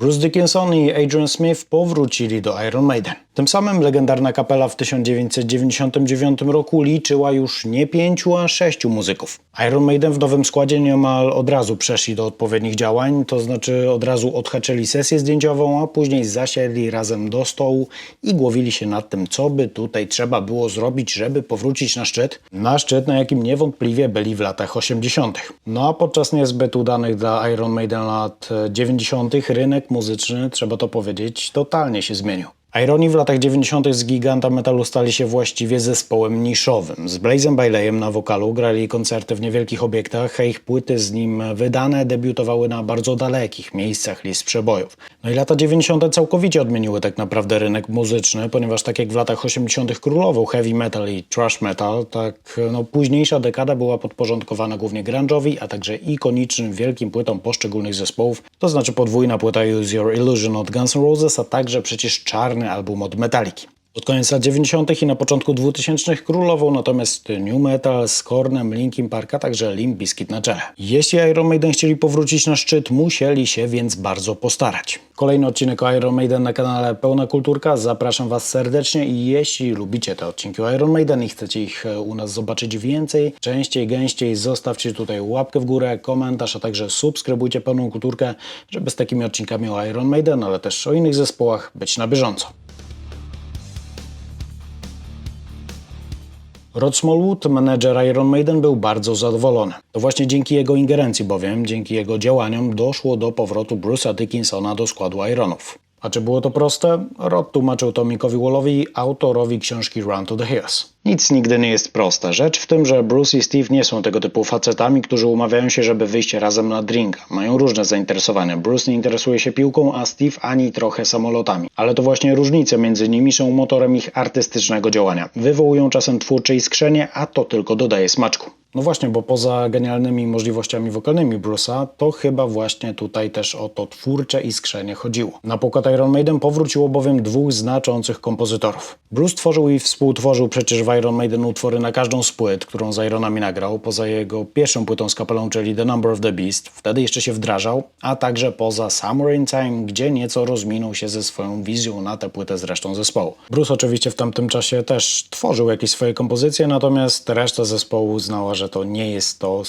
Bruce Dickinson i Adrian Smith powrócili do Iron Maiden. Tym samym legendarna kapela w 1999 roku liczyła już nie pięciu, a sześciu muzyków. Iron Maiden w nowym składzie niemal od razu przeszli do odpowiednich działań, to znaczy od razu odhaczyli sesję zdjęciową, a później zasiedli razem do stołu i głowili się nad tym, co by tutaj trzeba było zrobić, żeby powrócić na szczyt. Na szczyt, na jakim niewątpliwie byli w latach 80. No a podczas niezbyt udanych dla Iron Maiden lat 90. rynek muzyczny, trzeba to powiedzieć, totalnie się zmienił. Ironi w latach 90. z giganta metalu stali się właściwie zespołem niszowym. Z Blazem Baileyem na wokalu grali koncerty w niewielkich obiektach, a ich płyty z nim wydane debiutowały na bardzo dalekich miejscach list przebojów. No i lata 90. całkowicie odmieniły tak naprawdę rynek muzyczny, ponieważ tak jak w latach 80. królował heavy metal i thrash metal, tak no, późniejsza dekada była podporządkowana głównie grunge'owi, a także ikonicznym wielkim płytom poszczególnych zespołów, to znaczy podwójna płyta Use Your Illusion od Guns N' Roses, a także przecież czarny album od Metaliki. Pod koniec lat 90. i na początku 2000 królował natomiast New Metal z Kornem, Linkin Park, a także Limp Bizkit na czele. Jeśli Iron Maiden chcieli powrócić na szczyt, musieli się więc bardzo postarać. Kolejny odcinek o Iron Maiden na kanale Pełna Kulturka. Zapraszam Was serdecznie i jeśli lubicie te odcinki o Iron Maiden i chcecie ich e, u nas zobaczyć więcej, częściej, gęściej, zostawcie tutaj łapkę w górę, komentarz, a także subskrybujcie Pełną Kulturkę, żeby z takimi odcinkami o Iron Maiden, ale też o innych zespołach być na bieżąco. Rod Smallwood, menedżer Iron Maiden, był bardzo zadowolony. To właśnie dzięki jego ingerencji bowiem, dzięki jego działaniom doszło do powrotu Bruce'a Dickinsona do składu Ironów. A czy było to proste? Rod tłumaczył to Mickowi Wallowi, autorowi książki Run to the Hills. Nic nigdy nie jest prosta. Rzecz w tym, że Bruce i Steve nie są tego typu facetami, którzy umawiają się, żeby wyjść razem na drinka. Mają różne zainteresowania. Bruce nie interesuje się piłką, a Steve ani trochę samolotami. Ale to właśnie różnice między nimi są motorem ich artystycznego działania. Wywołują czasem twórcze iskrzenie, a to tylko dodaje smaczku. No właśnie, bo poza genialnymi możliwościami wokalnymi Bruce'a, to chyba właśnie tutaj też o to twórcze iskrzenie chodziło. Na pokład Iron Maiden powróciło bowiem dwóch znaczących kompozytorów. Bruce tworzył i współtworzył przecież w Iron Maiden utwory na każdą z płyt, którą z Ironami nagrał, poza jego pierwszą płytą z kapelą, czyli The Number of the Beast, wtedy jeszcze się wdrażał, a także poza Summer in Time, gdzie nieco rozminął się ze swoją wizją na tę płytę z resztą zespołu. Bruce oczywiście w tamtym czasie też tworzył jakieś swoje kompozycje, natomiast reszta zespołu znała, że to nie jest to,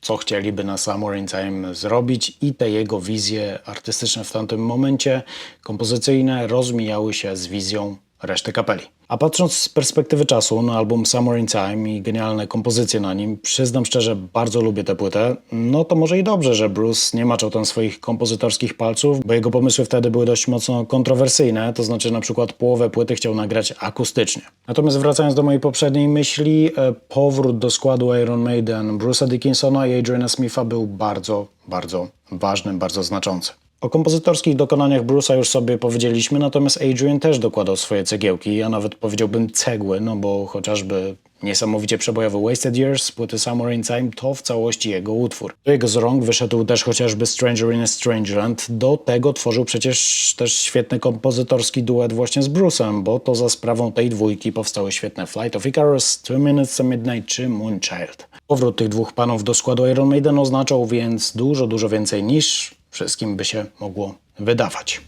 co chcieliby na Summer in Time zrobić i te jego wizje artystyczne w tamtym momencie, kompozycyjne, rozmijały się z wizją reszty kapeli. A patrząc z perspektywy czasu na album Summer in Time i genialne kompozycje na nim, przyznam szczerze, bardzo lubię tę płytę. No to może i dobrze, że Bruce nie maczał tam swoich kompozytorskich palców, bo jego pomysły wtedy były dość mocno kontrowersyjne, to znaczy na przykład połowę płyty chciał nagrać akustycznie. Natomiast wracając do mojej poprzedniej myśli, e, powrót do składu Iron Maiden Bruce'a Dickinsona i Adriana Smitha był bardzo, bardzo ważny, bardzo znaczący. O kompozytorskich dokonaniach Bruce'a już sobie powiedzieliśmy, natomiast Adrian też dokładał swoje cegiełki, ja nawet powiedziałbym cegły, no bo chociażby niesamowicie przebojowy Wasted Years z płyty Summer in Time to w całości jego utwór. Do jego z rąk wyszedł też chociażby Stranger in a Strangerland, do tego tworzył przecież też świetny kompozytorski duet właśnie z Bruce'em, bo to za sprawą tej dwójki powstały świetne Flight of Icarus, Two Minutes to Midnight czy Moonchild. Powrót tych dwóch panów do składu Iron Maiden oznaczał więc dużo, dużo więcej niż wszystkim by się mogło wydawać.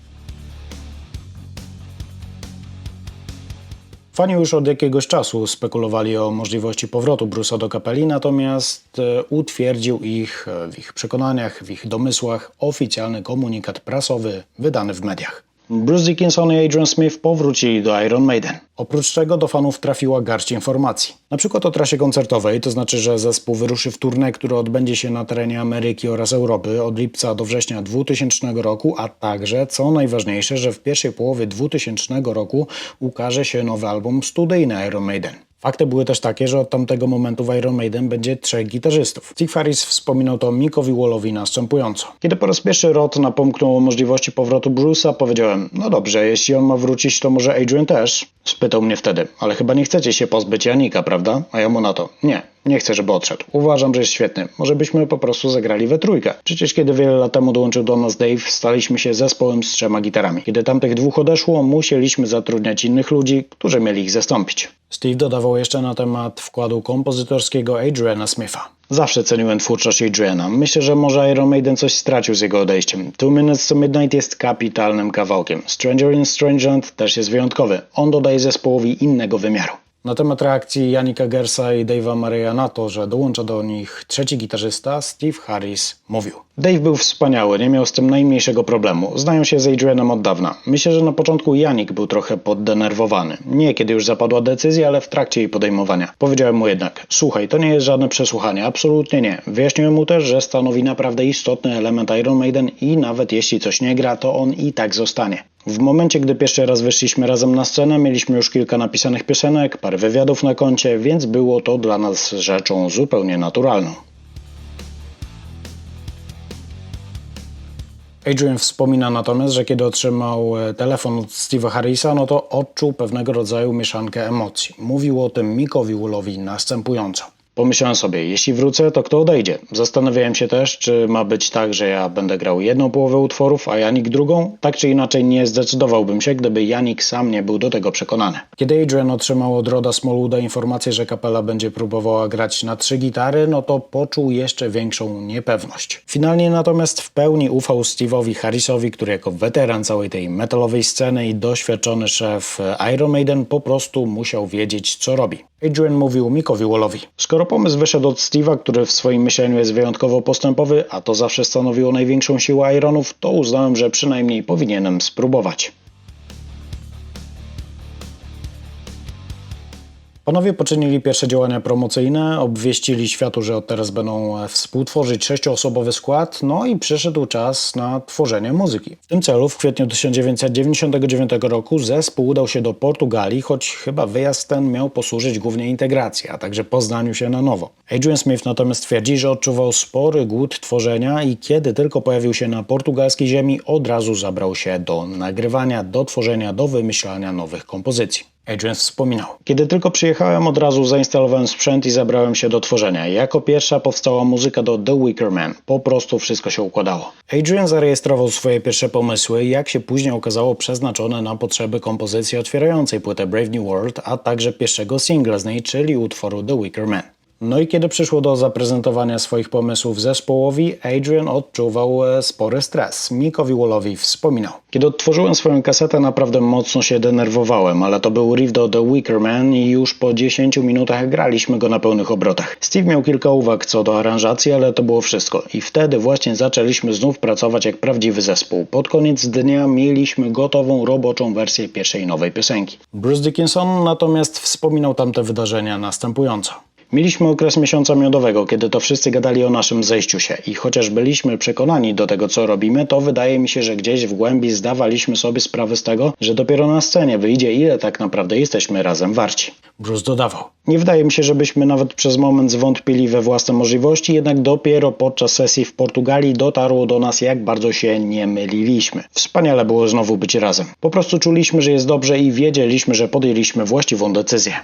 Fani już od jakiegoś czasu spekulowali o możliwości powrotu Bruce'a do kapeli, natomiast e, utwierdził ich e, w ich przekonaniach, w ich domysłach oficjalny komunikat prasowy wydany w mediach. Bruce Dickinson i Adrian Smith powrócili do Iron Maiden. Oprócz czego do fanów trafiła garść informacji. Na przykład o trasie koncertowej, to znaczy, że zespół wyruszy w turnę, które odbędzie się na terenie Ameryki oraz Europy od lipca do września 2000 roku, a także, co najważniejsze, że w pierwszej połowie 2000 roku ukaże się nowy album studyjny Iron Maiden. Fakty były też takie, że od tamtego momentu w Iron Maiden będzie trzech gitarzystów. Steve wspominał to Mickowi Wallowi następująco. Kiedy po raz pierwszy Rod napomknął o możliwości powrotu Bruce'a, powiedziałem, no dobrze, jeśli on ma wrócić, to może Adrian też? Spytał mnie wtedy, ale chyba nie chcecie się pozbyć Janika, prawda? A ja mu na to, nie, Nie chcę, żeby odszedł. Uważam, że jest świetny. Może byśmy po prostu zagrali we trójkę. Przecież kiedy wiele lat temu dołączył do nas Dave, staliśmy się zespołem z trzema gitarami. Kiedy tamtych dwóch odeszło, musieliśmy zatrudniać innych ludzi, którzy mieli ich zastąpić. Steve dodawał jeszcze na temat wkładu kompozytorskiego Adriana Smitha. Zawsze ceniłem twórczość Adriana. Myślę, że może Iron Maiden coś stracił z jego odejściem. Two Minutes to Midnight jest kapitalnym kawałkiem. Stranger in Strangeland też jest wyjątkowy. On dodaje zespołowi innego wymiaru. Na temat reakcji Janika Gersa i Dave'a Mareya na to, że dołącza do nich trzeci gitarzysta, Steve Harris mówił. Dave był wspaniały, nie miał z tym najmniejszego problemu. Znają się z Adrianem od dawna. Myślę, że na początku Janik był trochę poddenerwowany. Nie kiedy już zapadła decyzja, ale w trakcie jej podejmowania. Powiedziałem mu jednak, słuchaj, to nie jest żadne przesłuchanie, absolutnie nie. Wyjaśniłem mu też, że stanowi naprawdę istotny element Iron Maiden i nawet jeśli coś nie gra, to on i tak zostanie. W momencie, gdy pierwszy raz wyszliśmy razem na scenę, mieliśmy już kilka napisanych piosenek, parę wywiadów na koncie, więc było to dla nas rzeczą zupełnie naturalną. Adrian wspomina natomiast, że kiedy otrzymał e, telefon od Steve'a Harrisa, no to odczuł pewnego rodzaju mieszankę emocji. Mówił o tym Mikowi Woolowi następująco. Pomyślałem sobie, jeśli wrócę, to kto odejdzie? Zastanawiałem się też, czy ma być tak, że ja będę grał jedną połowę utworów, a Janik drugą? Tak czy inaczej nie zdecydowałbym się, gdyby Janik sam nie był do tego przekonany. Kiedy Adrian otrzymał od Roda Smoluda informację, że kapela będzie próbowała grać na trzy gitary, no to poczuł jeszcze większą niepewność. Finalnie natomiast w pełni ufał Steve'owi Harrisowi, który jako weteran całej tej metalowej sceny i doświadczony szef Iron Maiden po prostu musiał wiedzieć, co robi. Adrian mówił Mikowi Wallowi. Skoro pomysł wyszedł od Steve'a, który w swoim myśleniu jest wyjątkowo postępowy, a to zawsze stanowiło największą siłę Ironów, to uznałem, że przynajmniej powinienem spróbować. Panowie poczynili pierwsze działania promocyjne, obwieścili światu, że od teraz będą współtworzyć sześcioosobowy skład, no i przyszedł czas na tworzenie muzyki. W tym celu w kwietniu 1999 roku zespół udał się do Portugalii, choć chyba wyjazd ten miał posłużyć głównie integracji, a także poznaniu się na nowo. Adrian Smith natomiast twierdzi, że odczuwał spory głód tworzenia i kiedy tylko pojawił się na portugalskiej ziemi, od razu zabrał się do nagrywania, do tworzenia, do wymyślania nowych kompozycji. Adrian wspominał. Kiedy tylko przyjechałem, od razu zainstalowałem sprzęt i zabrałem się do tworzenia. Jako pierwsza powstała muzyka do The Wicker Man. Po prostu wszystko się układało. Adrian zarejestrował swoje pierwsze pomysły, jak się później okazało przeznaczone na potrzeby kompozycji otwierającej płytę Brave New World, a także pierwszego singla z niej, czyli utworu The Wicker Man. No i kiedy przyszło do zaprezentowania swoich pomysłów zespołowi, Adrian odczuwał e, spory stres. Mikowi Wallowi wspominał. Kiedy odtworzyłem swoją kasetę, naprawdę mocno się denerwowałem, ale to był riff do The Wicker Man i już po 10 minutach graliśmy go na pełnych obrotach. Steve miał kilka uwag co do aranżacji, ale to było wszystko. I wtedy właśnie zaczęliśmy znów pracować jak prawdziwy zespół. Pod koniec dnia mieliśmy gotową, roboczą wersję pierwszej nowej piosenki. Bruce Dickinson natomiast wspominał tamte wydarzenia następująco. Mieliśmy okres miesiąca miodowego, kiedy to wszyscy gadali o naszym zejściu się i chociaż byliśmy przekonani do tego, co robimy, to wydaje mi się, że gdzieś w głębi zdawaliśmy sobie sprawę z tego, że dopiero na scenie wyjdzie, ile tak naprawdę jesteśmy razem warci. Bruce dodawał. Nie wydaje mi się, żebyśmy nawet przez moment zwątpili we własne możliwości, jednak dopiero podczas sesji w Portugalii dotarło do nas, jak bardzo się nie myliliśmy. Wspaniale było znowu być razem. Po prostu czuliśmy, że jest dobrze i wiedzieliśmy, że podjęliśmy właściwą decyzję.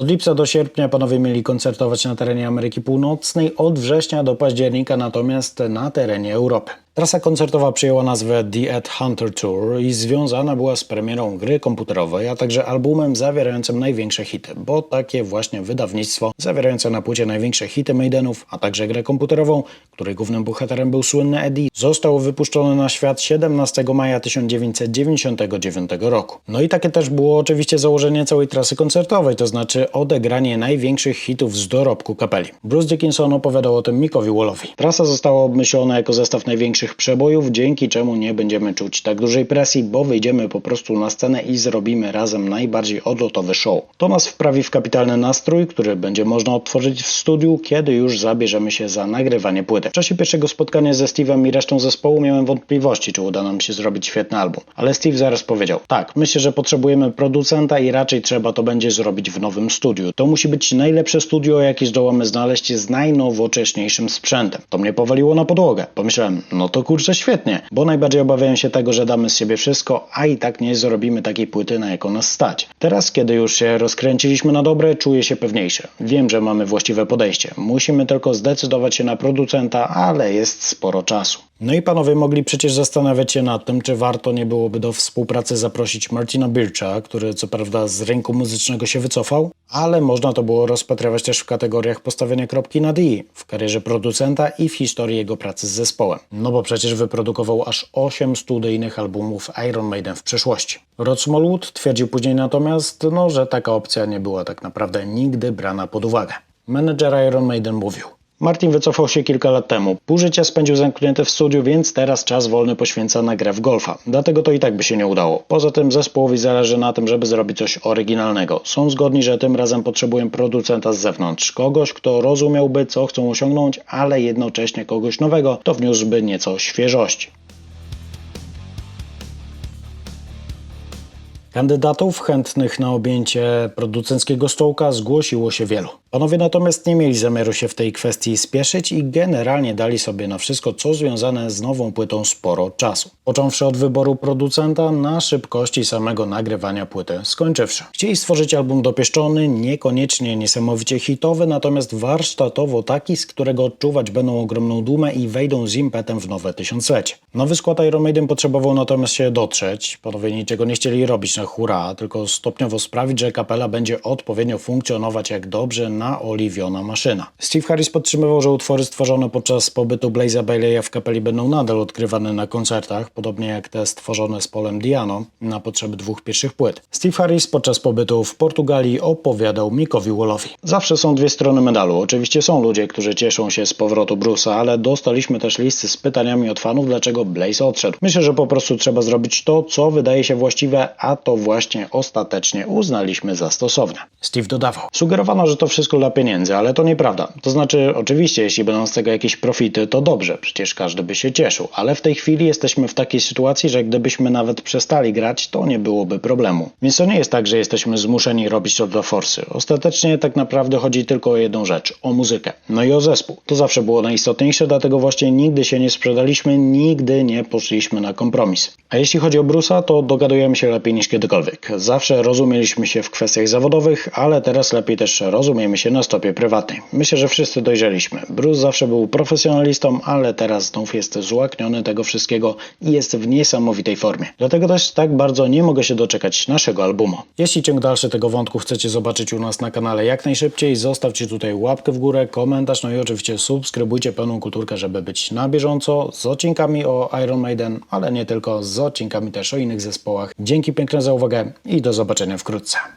Od lipca do sierpnia panowie mieli koncertować na terenie Ameryki Północnej, od września do października natomiast na terenie Europy. Trasa koncertowa przyjęła nazwę The Ed Hunter Tour i związana była z premierą gry komputerowej, a także albumem zawierającym największe hity, bo takie właśnie wydawnictwo zawierające na płycie największe hity Maidenów, a także grę komputerową, której głównym bohaterem był słynny Eddie, zostało wypuszczone na świat 17 maja 1999 roku. No i takie też było oczywiście założenie całej trasy koncertowej, to znaczy odegranie największych hitów z dorobku kapeli. Bruce Dickinson opowiadał o tym Mikowi Wallowi. Trasa została obmyślona jako zestaw największych przebojów, dzięki czemu nie będziemy czuć tak dużej presji, bo wyjdziemy po prostu na scenę i zrobimy razem najbardziej odlotowy show. To nas wprawi w kapitalny nastrój, który będzie można odtworzyć w studiu, kiedy już zabierzemy się za nagrywanie płyty. W czasie pierwszego spotkania ze Steve'em i resztą zespołu miałem wątpliwości, czy uda nam się zrobić świetny album. Ale Steve zaraz powiedział, tak, myślę, że potrzebujemy producenta i raczej trzeba to będzie zrobić w nowym studiu. To musi być najlepsze studio, jakie zdołamy znaleźć z najnowocześniejszym sprzętem. To mnie powaliło na podłogę. Pomyślałem, no to to kurczę świetnie, bo najbardziej obawiałem się tego, że damy z siebie wszystko, a i tak nie zrobimy takiej płyty, na jaką nas stać. Teraz, kiedy już się rozkręciliśmy na dobre, czuję się pewniejszy. Wiem, że mamy właściwe podejście. Musimy tylko zdecydować się na producenta, ale jest sporo czasu. No i panowie mogli przecież zastanawiać się nad tym, czy warto nie byłoby do współpracy zaprosić Martina Bircha, który co prawda z rynku muzycznego się wycofał, ale można to było rozpatrywać też w kategoriach postawienia kropki na D w karierze producenta i w historii jego pracy z zespołem. No bo przecież wyprodukował aż 8 studyjnych albumów Iron Maiden w przeszłości. Rod Smallwood twierdził później natomiast, no, że taka opcja nie była tak naprawdę nigdy brana pod uwagę. Menedżer Iron Maiden mówił. Martin wycofał się kilka lat temu. Pół życia spędził zamknięty w studiu, więc teraz czas wolny poświęca na grę w golfa. Dlatego to i tak by się nie udało. Poza tym zespołowi zależy na tym, żeby zrobić coś oryginalnego. Są zgodni, że tym razem potrzebują producenta z zewnątrz. Kogoś, kto rozumiałby, co chcą osiągnąć, ale jednocześnie kogoś nowego, kto wniósłby nieco świeżości. Kandydatów chętnych na objęcie producenckiego stołka zgłosiło się wielu. Panowie natomiast nie mieli zamiaru się w tej kwestii spieszyć i generalnie dali sobie na wszystko, co związane z nową płytą, sporo czasu. Począwszy od wyboru producenta na szybkości samego nagrywania płyty, skończywszy. Chcieli stworzyć album dopieszczony, niekoniecznie niesamowicie hitowy, natomiast warsztatowo taki, z którego odczuwać będą ogromną dumę i wejdą z impetem w nowe tysiąclecie. Nowy skład Iron Maiden potrzebował natomiast się dotrzeć. Panowie niczego nie chcieli robić na hura, tylko stopniowo sprawić, że kapela będzie odpowiednio funkcjonować jak dobrze naoliwiona maszyna. Steve Harris podtrzymywał, że utwory stworzone podczas pobytu Blaze'a Bailey'a w kapeli będą nadal odkrywane na koncertach, podobnie jak te stworzone z Polem Diano na potrzeby dwóch pierwszych płyt. Steve Harris podczas pobytu w Portugalii opowiadał Mickowi Wallowi. Zawsze są dwie strony medalu. Oczywiście są ludzie, którzy cieszą się z powrotu Bruce'a, ale dostaliśmy też listy z pytaniami od fanów, dlaczego Blaze odszedł. Myślę, że po prostu trzeba zrobić to, co wydaje się właściwe, a to właśnie ostatecznie uznaliśmy za stosowne. Steve dodawał. Sugerowano, że to wszystko dla pieniędzy, ale to nieprawda. To znaczy, oczywiście, jeśli będą z tego jakieś profity, to dobrze, przecież każdy by się cieszył, ale w tej chwili jesteśmy w takiej sytuacji, że gdybyśmy nawet przestali grać, to nie byłoby problemu. Więc to nie jest tak, że jesteśmy zmuszeni robić to dla forsy. Ostatecznie tak naprawdę chodzi tylko o jedną rzecz o muzykę. No i o zespół. To zawsze było najistotniejsze, dlatego właśnie nigdy się nie sprzedaliśmy, nigdy nie poszliśmy na kompromis. A jeśli chodzi o Bruce'a, to dogadujemy się lepiej niż kiedykolwiek. Zawsze rozumieliśmy się w kwestiach zawodowych, ale teraz lepiej też rozumiemy się na stopie prywatnej. Myślę, że wszyscy dojrzeliśmy. Bruce zawsze był profesjonalistą, ale teraz znów jest złakniony tego wszystkiego i jest w niesamowitej formie. Dlatego też tak bardzo nie mogę się doczekać naszego albumu. Jeśli ciąg dalszy tego wątku chcecie zobaczyć u nas na kanale jak najszybciej, zostawcie tutaj łapkę w górę, komentarz, no i oczywiście subskrybujcie pełną kulturkę, żeby być na bieżąco z odcinkami o Iron Maiden, ale nie tylko, z odcinkami też o innych zespołach. Dzięki piękne za uwagę i do zobaczenia wkrótce.